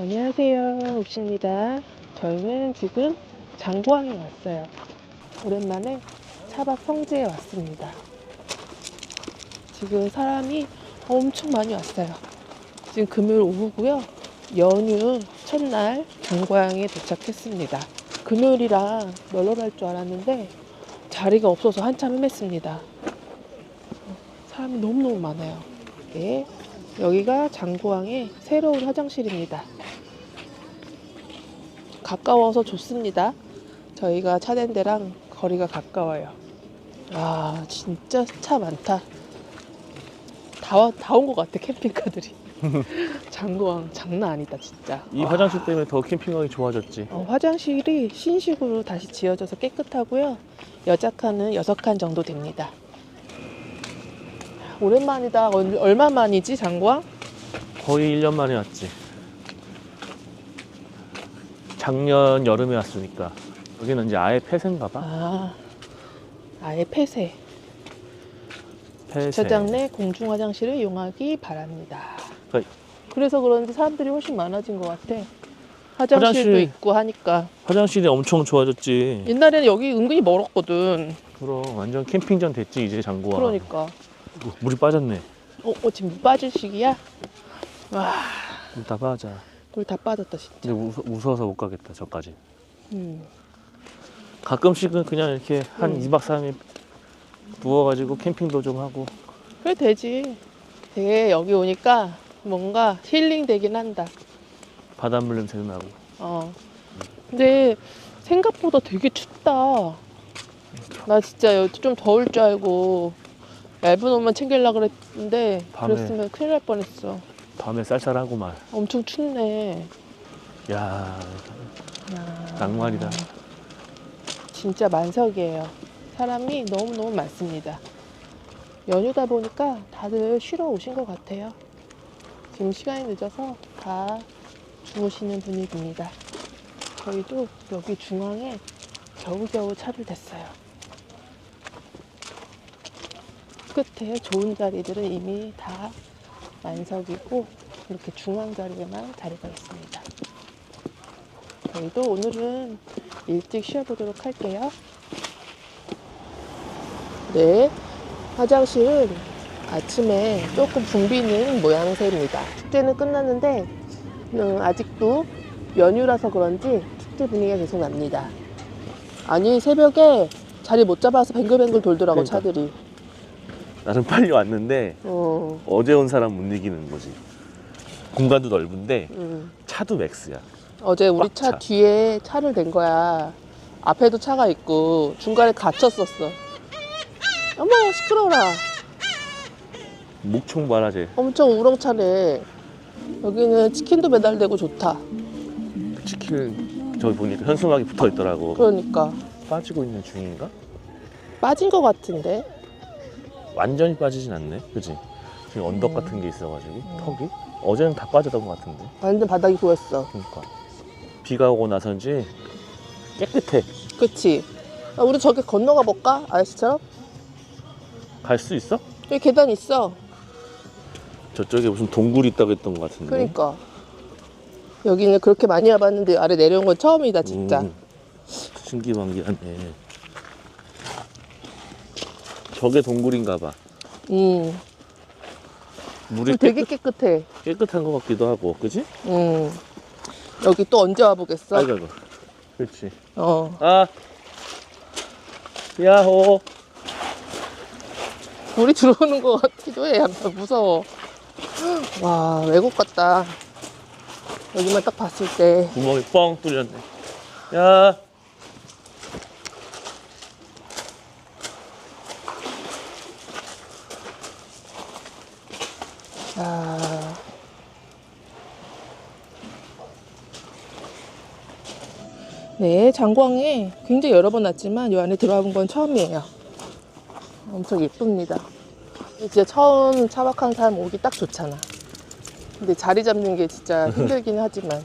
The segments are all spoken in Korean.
안녕하세요. 옥시입니다. 저희는 지금 장구항에 왔어요. 오랜만에 차박 성지에 왔습니다. 지금 사람이 엄청 많이 왔어요. 지금 금요일 오후고요. 연휴 첫날 장구항에 도착했습니다. 금요일이라 널널할 줄 알았는데 자리가 없어서 한참 헤맸습니다. 사람이 너무너무 많아요. 예. 여기가 장구항의 새로운 화장실입니다. 가까워서 좋습니다. 저희가 차된 데랑 거리가 가까워요. 아, 진짜 차 많다. 다온것 같아, 캠핑카들이. 장구항 장난 아니다, 진짜. 이 화장실 때문에 더 캠핑하기 좋아졌지. 어, 화장실이 신식으로 다시 지어져서 깨끗하고요. 여자 칸은 6칸 정도 됩니다. 오랜만이다. 얼- 얼마 만이지, 장구항? 거의 1년 만에 왔지. 작년 여름에 왔으니까. 여기는 이제 아예 폐쇄인가 봐. 아, 아예 폐쇄. 폐쇄. 주차장 내 공중 화장실을 이용하기 바랍니다. 그러니까 그래서 그런지 사람들이 훨씬 많아진 것 같아. 화장실도 화장실- 있고 하니까. 화장실이 엄청 좋아졌지. 옛날에는 여기 은근히 멀었거든. 그럼 완전 캠핑장 됐지 이제 장구가. 그러니까. 어, 물이 빠졌네. 어, 어, 지금 물 빠질 시기야? 와, 물다 빠져. 물다 빠졌다, 진짜. 근데 무서, 무서워서 못 가겠다 저까지. 음. 가끔씩은 그냥 이렇게 한 음. 2박 3일 누워가지고 캠핑도 좀 하고. 그래, 되지. 되게 여기 오니까 뭔가 힐링 되긴 한다. 바닷물 냄새도 나고. 어. 근데 생각보다 되게 춥다. 나 진짜 여기 좀 더울 줄 알고 얇은 옷만 챙기려고 그랬는데 밤에. 그랬으면 큰일 날 뻔했어. 밤에 쌀쌀하고만. 엄청 춥네. 야 야, 낭만이다. 진짜 만석이에요. 사람이 너무너무 많습니다. 연휴다 보니까 다들 쉬러 오신 것 같아요. 지금 시간이 늦어서 다 주무시는 분위기입니다. 저희도 여기 중앙에 겨우겨우 차를 댔어요. 끝에 좋은 자리들은 이미 다 만석이고 이렇게 중앙 자리에만 자리가 있습니다. 저희도 오늘은 일찍 쉬어보도록 할게요. 네, 화장실은 아침에 조금 붐비는 모양새입니다. 축제는 끝났는데 음, 아직도 연휴라서 그런지 축제 분위기가 계속 납니다. 아니 새벽에 자리 못 잡아서 뱅글뱅글 돌더라고 그러니까. 차들이. 나는 빨리 왔는데 어, 어제 온 사람 못 이기는 거지. 공간도 넓은데 음. 차도 맥스야. 어제 우리 꽉차 차. 뒤에 차를 댄 거야. 앞에도 차가 있고 중간에 갇혔었어. 어머 시끄러워라. 목총 봐라 쟤. 엄청 우렁차네. 여기는 치킨도 배달되고 좋다. 치킨 저기 보니까 현수막이 붙어 있더라고. 그러니까 빠지고 있는 중인가? 빠진 것 같은데. 완전히 빠지진 않네. 그지? 지금 언덕 음. 같은 게 있어가지고 턱이 어제는 다 빠졌던 것 같은데. 완전 바닥이 보였어. 그러니까 비가 오고 나서인지 깨끗해. 그치? 아, 우리 저기 건너가 볼까? 아저씨처럼? 갈 수 있어? 여기 계단 있어. 저쪽에 무슨 동굴이 있다고 했던 것 같은데. 그러니까. 여기는 그렇게 많이 와봤는데 아래 내려온 건 처음이다 진짜. 음, 신기방기하네. 저게 동굴인가 봐. 음. 물이 물 되게 깨끗해. 깨끗한 것 같기도 하고, 그지? 음. 여기 또 언제 와보겠어? 아이고, 아이고. 그렇지. 어. 아, 야호. 물이 들어오는 것 같기도 해. 약간 무서워. 와, 외국 같다. 여기만 딱 봤을 때. 구멍이 뻥 뚫렸네. 야, 아. 네, 장광에 굉장히 여러 번 왔지만 이 안에 들어와 본 건 처음이에요. 엄청 예쁩니다. 진짜 처음 차박한 사람 오기 딱 좋잖아. 근데 자리 잡는 게 진짜 힘들긴 하지만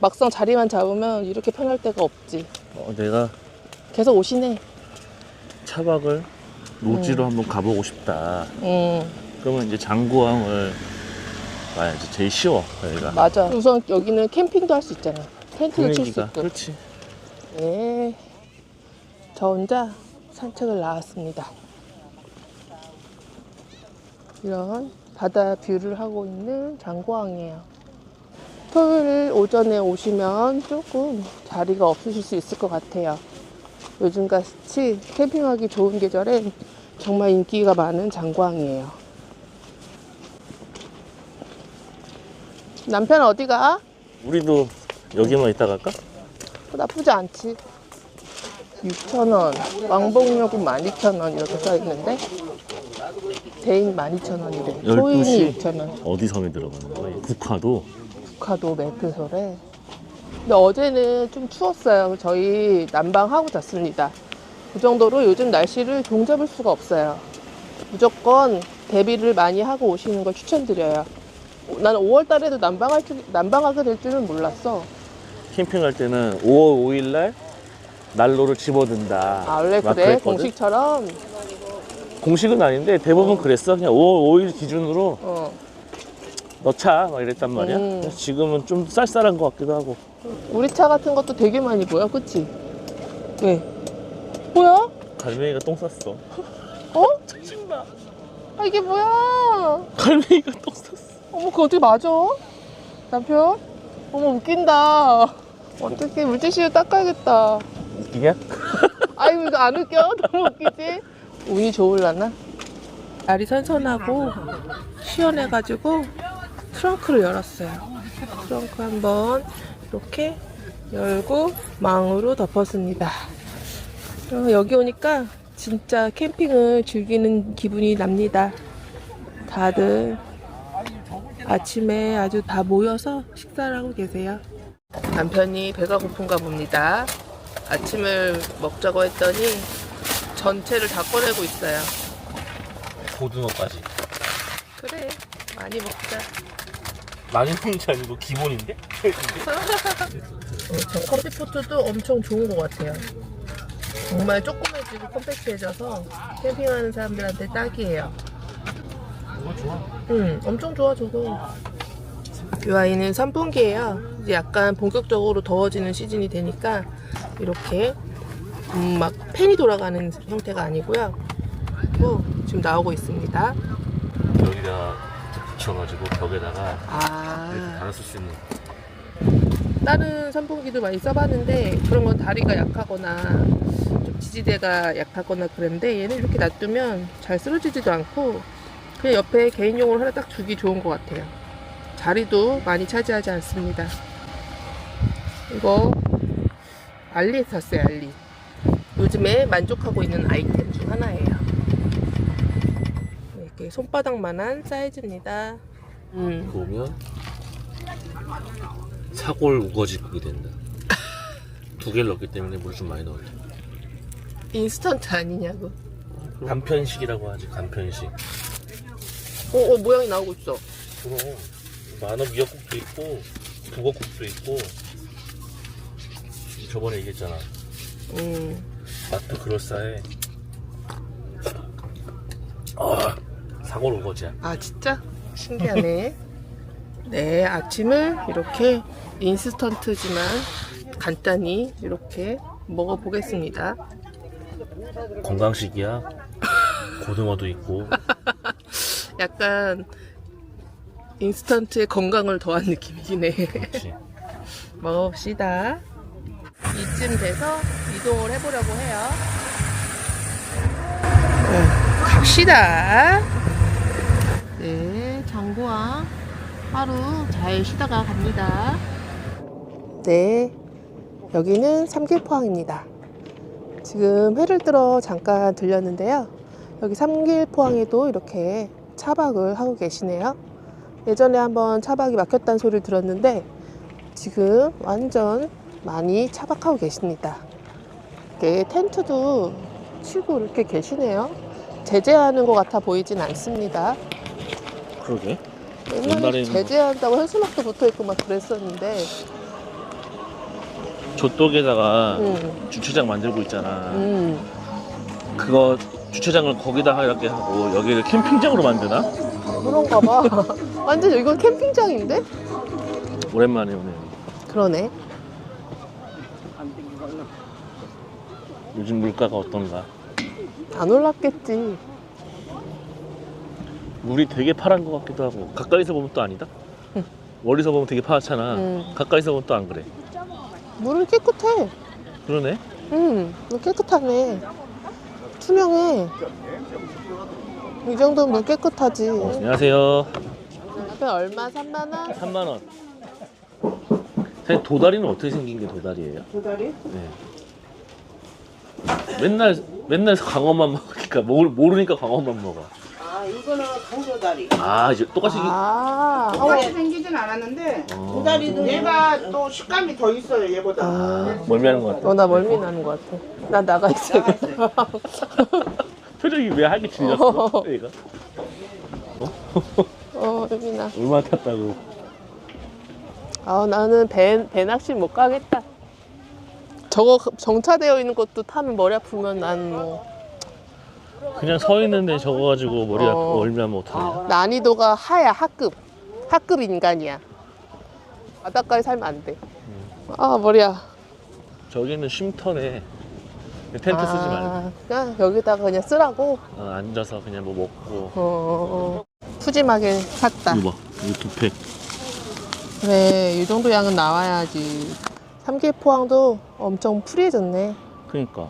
막상 자리만 잡으면 이렇게 편할 데가 없지. 어, 내가 계속 오시네. 차박을 노지로 한번 가보고 싶다. 음, 그러면 이제 장구항을 아, 이제 제일 쉬워 여기가. 맞아. 우선 여기는 캠핑도 할 수 있잖아. 텐트를 칠 수 분위기가 있고. 그렇지. 네. 저 혼자 산책을 나왔습니다. 이런 바다 뷰를 하고 있는 장고항이에요. 토요일 오전에 오시면 조금 자리가 없으실 수 있을 것 같아요. 요즘 같이 캠핑하기 좋은 계절엔 정말 인기가 많은 장고항이에요. 남편 어디 가? 우리도 여기만 있다 갈까? 어, 나쁘지 않지. 6,000원, 왕복요금 12,000원 이렇게 써 있는데 대인 12,000원이래. 12시? 소인이 6,000원. 어디 섬에 들어가는 거야? 국화도. 북하도 매표소래. 근데 어제는 좀 추웠어요. 저희 난방하고 잤습니다. 그 정도로 요즘 날씨를 종잡을 수가 없어요. 무조건 대비를 많이 하고 오시는 걸 추천드려요. 나는 5월 달에도 난방할 줄, 난방하게 될 줄은 몰랐어. 캠핑할 때는 5월 5일 날 난로를 집어든다. 아, 원래 막 그래? 그랬거든? 공식처럼? 공식은 아닌데 대부분 그랬어. 그냥 5월 5일 기준으로 어. 넣자 막 이랬단 말이야. 음. 그래서 지금은 좀 쌀쌀한 것 같기도 하고. 우리 차 같은 것도 되게 많이 보여, 그치? 왜? 뭐야? 갈매기가 똥 쌌어. 어? 아, 이게 뭐야? 갈매기가 똥 쌌어. 어머, 그거 어떻게 맞아? 남편? 어머, 웃긴다. 어떻게 물티슈로 닦아야겠다. 웃기냐? 아이고, 이거 안 웃겨? 너무 웃기지? 운이 좋을라나? 날이 선선하고 시원해가지고 트렁크를 열었어요. 트렁크 한번 이렇게 열고 망으로 덮었습니다. 어, 여기 오니까 진짜 캠핑을 즐기는 기분이 납니다. 다들 아침에 아주 다 모여서 식사를 하고 계세요. 남편이 배가 고픈가 봅니다. 아침을 먹자고 했더니 전체를 다 꺼내고 있어요. 고등어까지. 그래, 많이 먹자. 많이 먹는 게 아니고 기본인데? 어, 저 컴피포트도 엄청 좋은 것 같아요. 정말 조그매지고 컴팩트해져서 캠핑하는 사람들한테 딱이에요. 그거 좋아. 응, 엄청 좋아 저거. 이 아이는 선풍기예요. 이제 약간 본격적으로 더워지는 시즌이 되니까 이렇게 음, 막 팬이 돌아가는 형태가 아니고요. 뭐 지금 나오고 있습니다. 여기다가 붙여가지고 벽에다가 아, 달았을 수 있는. 다른 선풍기도 많이 써봤는데 그런 건 다리가 약하거나 좀 지지대가 약하거나 그런데 얘는 이렇게 놔두면 잘 쓰러지지도 않고 그냥 옆에 개인용으로 하나 딱 두기 좋은 것 같아요. 자리도 많이 차지하지 않습니다. 이거 알리에 샀어요, 알리. 요즘에 만족하고 있는 아이템 중 하나예요. 이렇게 손바닥만한 사이즈입니다. 음. 보면 사골 우거지 그게 된다. 두 개를 넣기 때문에 물 좀 많이 돼. 인스턴트 아니냐고. 간편식이라고 하지 간편식. 어, 어, 모양이 나오고 있어. 그럼 만원 미역국도 있고 북어국도 있고 저번에 얘기했잖아. 음, 맛도 그럴싸해. 아, 사골 우거지야. 아, 진짜? 신기하네. 네, 아침을 이렇게 인스턴트지만 간단히 이렇게 먹어보겠습니다. 건강식이야. 고등어도 있고 약간 인스턴트의 건강을 더한 느낌이긴 해. 그렇지. 먹어봅시다. 이쯤 돼서 이동을 해보려고 해요. 네, 갑시다. 네, 장고와 하루 잘 쉬다가 갑니다. 네, 여기는 삼길포항입니다. 지금 회를 들어 잠깐 들렸는데요. 여기 삼길포항에도 이렇게 차박을 하고 계시네요. 예전에 한번 차박이 막혔다는 소리를 들었는데 지금 완전 많이 차박하고 계십니다. 이렇게 텐트도 치고 이렇게 계시네요. 제재하는 것 같아 보이진 않습니다. 그러게. 옛날에 옛날에는 제재한다고 현수막도 붙어 있고 막 그랬었는데, 저쪽에다가 음, 주차장 만들고 있잖아. 음, 그거 주차장을 거기다 이렇게 하고 여기를 캠핑장으로 만드나? 그런가 봐. 완전 이건 캠핑장인데? 오랜만에 오네요. 그러네. 요즘 물가가 어떤가? 안 올랐겠지. 물이 되게 파란 것 같기도 하고 가까이서 보면 또 아니다. 응. 멀리서 보면 되게 파랗잖아. 응. 가까이서 보면 또 안 그래. 물은 깨끗해. 그러네. 응, 물 깨끗하네. 투명해. 이 정도면 물 깨끗하지. 안녕하세요. 앞에 얼마? 3만 원? 3만 원. 사실 도다리는 어떻게 생긴 게 도다리예요? 도다리? 네. 맨날 맨날 광어만 먹으니까 모르, 모르니까 광어만 먹어. 아 이거는 강조다리. 아 이제 똑같이 이- 아, 어. 똑같이 생기진 않았는데 어, 도다리도 얘가 또 식감이 더 있어요 얘보다. 아. 멀미하는 것 같아. 어, 나 멀미 나는 것 같아. 나 나가 있어야겠다. 표정이 왜 하게 질렸어? 얘가 어, 멀미 나. 얼마나 탔다고. 아, 나는 배, 배 낚시 못 가겠다. 저거 정차되어 있는 것도 타면 머리 아프면 난 뭐. 그냥 서 있는데 저거 가지고 머리 아프고 어. 멀미하면 어떡해. 난이도가 하야, 하급. 하급 인간이야. 바닷가에 살면 안 돼. 아, 머리야. 저기는 쉼터네. 텐트 쓰지 말고 아, 그냥 여기다가 그냥 쓰라고. 어, 앉아서 그냥 뭐 먹고. 어, 어, 어. 푸짐하게 샀다. 이거 봐, 이거 두 팩. 그래, 이 정도 양은 나와야지. 삼계포항도 엄청 풀이해졌네. 그러니까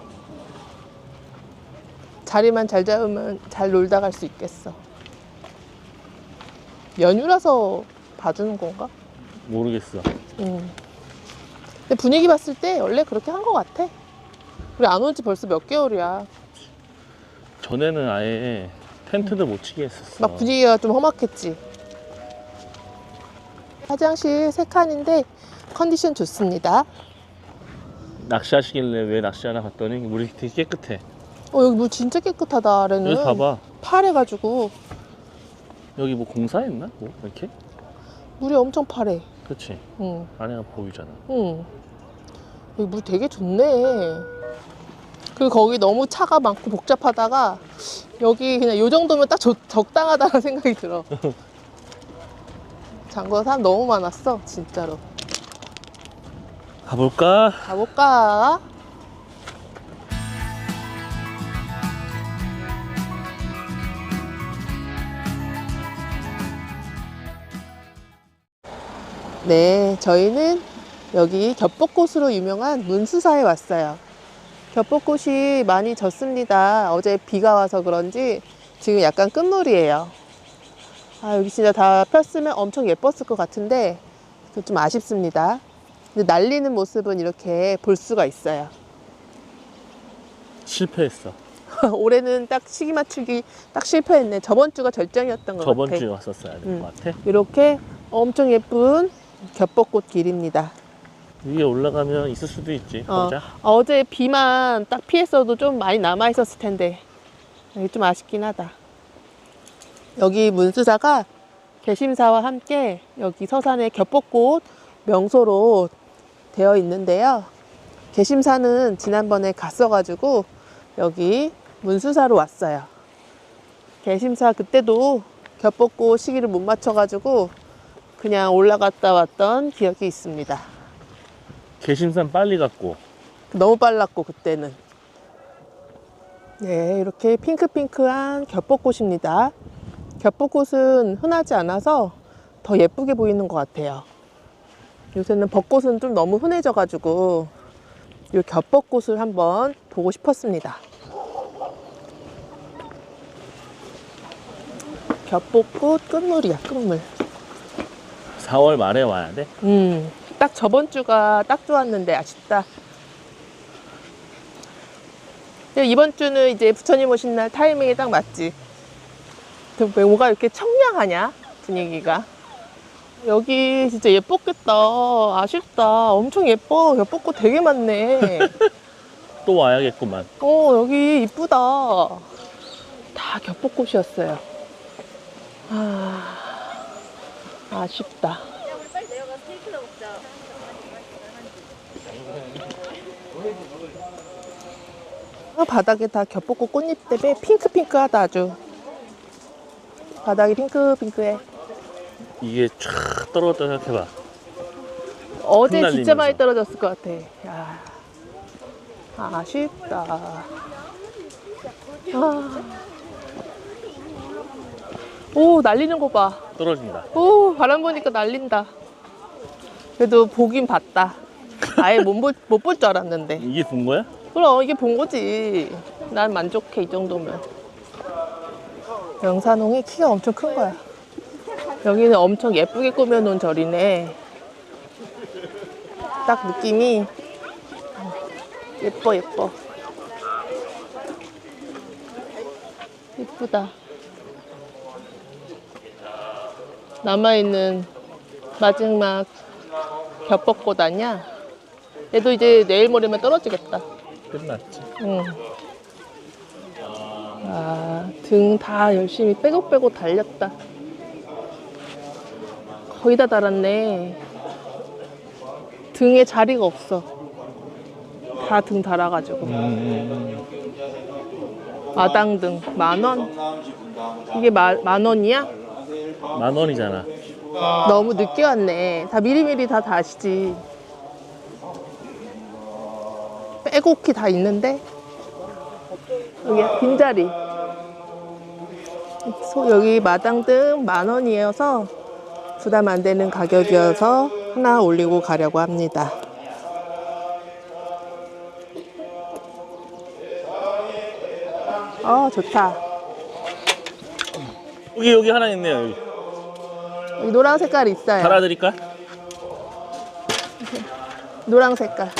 자리만 잘 잡으면 잘 놀다 갈 수 있겠어. 연휴라서 봐주는 건가? 모르겠어. 음. 근데 분위기 봤을 때 원래 그렇게 한 것 같아. 우리 안 온 지 벌써 몇 개월이야. 전에는 아예 텐트도 못 치게 했었어. 막 분위기가 좀 험악했지. 화장실 세 칸인데 컨디션 좋습니다. 낚시하시길래 왜 낚시하나 봤더니 물이 되게 깨끗해. 어 여기 물 진짜 깨끗하다. 아래는 여기 봐봐. 파래가지고 여기 뭐 공사했나? 뭐 이렇게? 물이 엄청 파래. 그렇지. 응, 안에가 보이잖아. 응. 여기 물 되게 좋네. 그리고 거기 너무 차가 많고 복잡하다가 여기 그냥 요 정도면 딱 적, 적당하다는 생각이 들어. 장거가 사람 너무 많았어, 진짜로. 가볼까? 가볼까? 네, 저희는 여기 겹벚꽃으로 유명한 문수사에 왔어요. 겹벚꽃이 많이 졌습니다. 어제 비가 와서 그런지 지금 약간 끝물이에요. 아, 여기 진짜 다 폈으면 엄청 예뻤을 것 같은데 좀 아쉽습니다. 근데 날리는 모습은 이렇게 볼 수가 있어요. 실패했어. 올해는 딱 시기 맞추기 딱 실패했네. 저번 주가 절정이었던 것 저번 같아. 주에 왔었어야 될것 음. 같아. 이렇게 엄청 예쁜 겹벚꽃 길입니다. 위에 올라가면 있을 수도 있지. 어, 가보자. 어제 비만 딱 피했어도 좀 많이 남아 있었을 텐데 여기 좀 아쉽긴 하다. 여기 문수사가 개심사와 함께 여기 서산의 겹벚꽃 명소로 되어 있는데요. 개심사는 지난번에 갔어가지고 여기 문수사로 왔어요. 개심사 그때도 겹벚꽃 시기를 못 맞춰가지고 그냥 올라갔다 왔던 기억이 있습니다. 개심산 빨리 갔고. 너무 빨랐고 그때는. 네 이렇게 핑크핑크한 겹벚꽃입니다. 겹벚꽃은 흔하지 않아서 더 예쁘게 보이는 것 같아요. 요새는 벚꽃은 좀 너무 흔해져 가지고 이 겹벚꽃을 한번 보고 싶었습니다. 겹벚꽃 끝물이야 끝물 4월 말에 와야 돼. 음, 딱 저번 주가 딱 좋았는데 아쉽다. 근데 이번 주는 이제 부처님 오신 날 타이밍이 딱 맞지. 근데 왜 뭐가 이렇게 청량하냐 분위기가. 여기 진짜 예뻤겠다. 아쉽다. 엄청 예뻐. 겹벚꽃 되게 많네. 또 와야겠구만. 어, 여기 이쁘다. 다 겹벚꽃이었어요. 아, 아쉽다. 아, 바닥에 다 겹벚꽃 꽃잎 때문에 핑크핑크하다 아주. 바닥이 핑크핑크해. 이게 쫙 떨어졌다 생각해봐. 어제 진짜 흩날리면서. 많이 떨어졌을 것 같아. 야, 아쉽다. 아. 오, 날리는 거 봐. 떨어진다. 오, 바람 보니까 날린다. 그래도 보긴 봤다. 아예 못볼줄 알았는데. 이게 본 거야? 그럼 이게 본 거지. 난 만족해, 이 정도면. 영산홍이 키가 엄청 큰 거야. 여기는 엄청 예쁘게 꾸며놓은 절이네. 딱 느낌이 예뻐, 예뻐. 예쁘다. 남아있는 마지막 겹벚꽃 아니야? 얘도 이제 내일 모레면 떨어지겠다. 끝났지. 응. 아, 등 다 열심히 빼곡빼곡 달렸다. 거의 다 달았네. 등에 자리가 없어. 다 등 달아가지고. 음, 마당등 만 원? 이게 마, 만 원이야? 만 원이잖아. 너무 늦게 왔네. 다 미리미리 다 다시지. 빼곡히 다 있는데 여기 빈자리. 소- 여기 마당등 만 원이어서 부담 안 되는 가격이어서 하나 올리고 가려고 합니다. 어 좋다. 여기 여기 하나 있네요. 여기. 여기 노란 색깔 있어요. 달아드릴까? 노랑 색깔.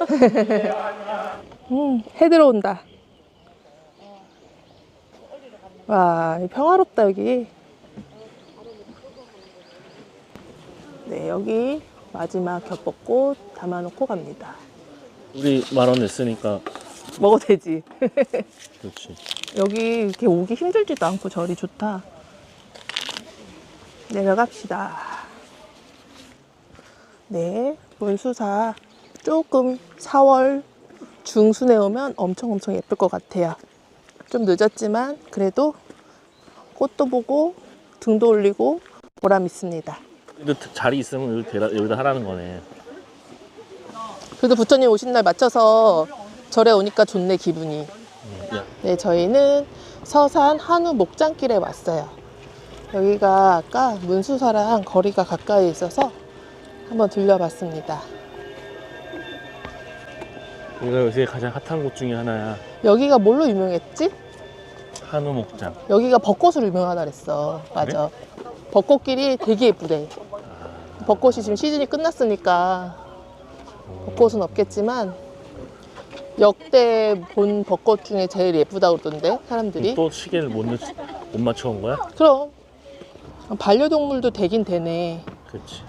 음, 해 들어온다. 와, 평화롭다, 여기. 네, 여기 마지막 겹벚꽃 담아놓고 갑니다. 우리 만원 냈으니까 먹어도 되지. 그렇지. 여기 이렇게 오기 힘들지도 않고 절이 좋다. 내려갑시다. 네, 문수사 조금 4월 중순에 오면 엄청 엄청 예쁠 것 같아요. 좀 늦었지만 그래도 꽃도 보고 등도 올리고 보람 있습니다. 근데 자리 있으면 여기 대라, 여기다 하라는 거네. 그래도 부처님 오신 날 맞춰서 절에 오니까 좋네 기분이. 음, 야, 네, 저희는 서산 한우 목장길에 왔어요. 여기가 아까 문수사랑 거리가 가까이 있어서 한번 들려봤습니다. 여기가 요새 가장 핫한 곳 중에 하나야. 여기가 뭘로 유명했지? 한우 목장. 여기가 벚꽃으로 유명하다 그랬어. 맞아. 벚꽃길이 되게 예쁘대. 벚꽃이 지금 시즌이 끝났으니까 벚꽃은 없겠지만 역대 본 벚꽃 중에 제일 예쁘다고 그러던데 사람들이. 또 시계를 못, 늦, 못 맞춰 온 거야? 그럼 반려동물도 되긴 되네. 그렇지.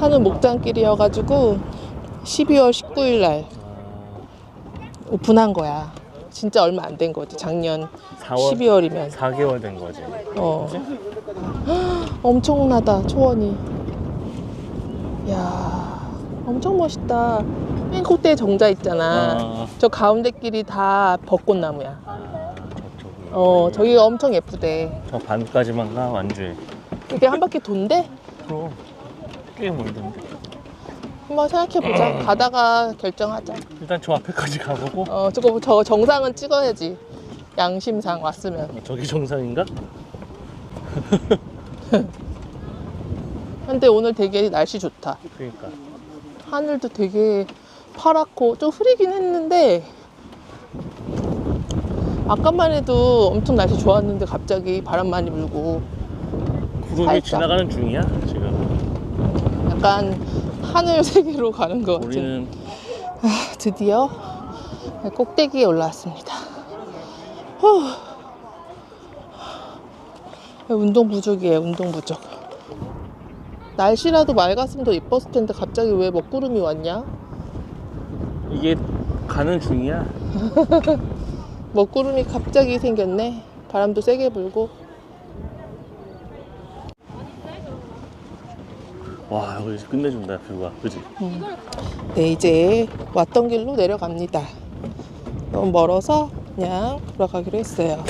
하는 목장길이어가지고 12월 19일 날 아, 오픈한 거야. 진짜 얼마 안 된 거지. 작년 4월 12월이면. 4개월 된 거지. 어. 엄청나다 초원이. 야, 엄청 멋있다. 맨 꼭대기 정자 있잖아. 아, 저 가운데 길이 다 벚꽃나무야. 어, 저기가 엄청 예쁘대. 저 반까지만 가 완주해. 이게 한 바퀴 돈대? 그럼 꽤 멀던데. 한번 생각해보자. 가다가 결정하자. 일단 저 앞에까지 가보고 어, 저거 저 정상은 찍어야지. 양심상 왔으면. 어, 저기 정상인가? 근데 오늘 되게 날씨 좋다. 그러니까 하늘도 되게 파랗고 좀 흐리긴 했는데 아까만 해도 엄청 날씨 좋았는데 갑자기 바람 많이 불고 구름이 살짝. 지나가는 중이야 지금. 약간 하늘 세계로 가는 것 같은 우리는 드디어 꼭대기에 올라왔습니다. 후. 운동 부족이에요, 운동 부족. 날씨라도 맑았으면 더 예뻤을 텐데 갑자기 왜 먹구름이 왔냐? 이게 가는 중이야. 먹구름이 갑자기 생겼네. 바람도 세게 불고. 와 여기 끝내준다 뷰가 그지? 네, 이제 왔던 길로 내려갑니다. 너무 멀어서 그냥 돌아가기로 했어요.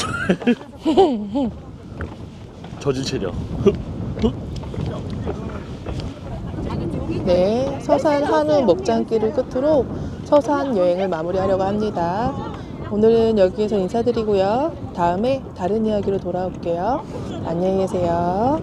저질 체력. 네, 서산 한우 목장길을 끝으로 서산 여행을 마무리하려고 합니다. 오늘은 여기에서 인사드리고요. 다음에 다른 이야기로 돌아올게요. 안녕히 계세요.